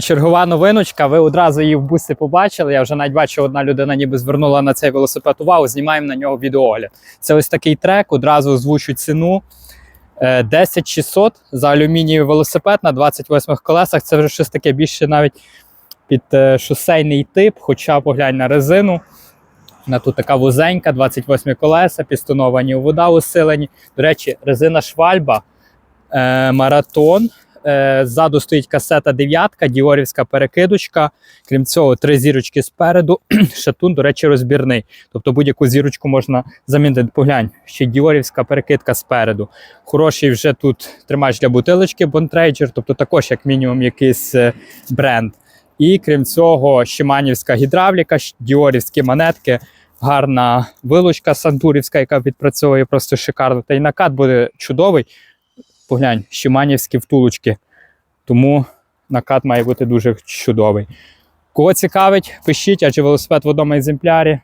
Чергова новиночка. Ви одразу її в бусі побачили. Я вже навіть бачу, одна людина ніби звернула на цей велосипед увагу. Знімаємо на нього відеогляд. Це ось такий трек. Одразу озвучу ціну. Е, 10 600 за алюмінієвий велосипед на 28 колесах. Це вже щось таке більше навіть під е, шосейний тип. Хоча поглянь на резину. Вона тут така вузенька, 28 колеса, пістоновані вода усилені. До речі, резина швальба, е, маратон. Е, Ззаду стоїть касета дев'ятка, діорівська перекидочка. Крім цього, три зірочки спереду. Шатун, до речі, розбірний. Тобто будь-яку зірочку можна замінити. Поглянь, ще діорівська перекидка спереду. Хороший вже тут тримач для бутилочки Bontrager, тобто також, як мінімум, якийсь е, бренд. І крім цього, Шиманівська гідравліка, діорівські монетки, гарна вилучка сантурівська, яка відпрацьовує просто шикарно. Та й накат буде чудовий. Поглянь, Шиманівські втулочки. Тому накат має бути дуже чудовий. Кого цікавить, пишіть, адже велосипед в одному екземплярі.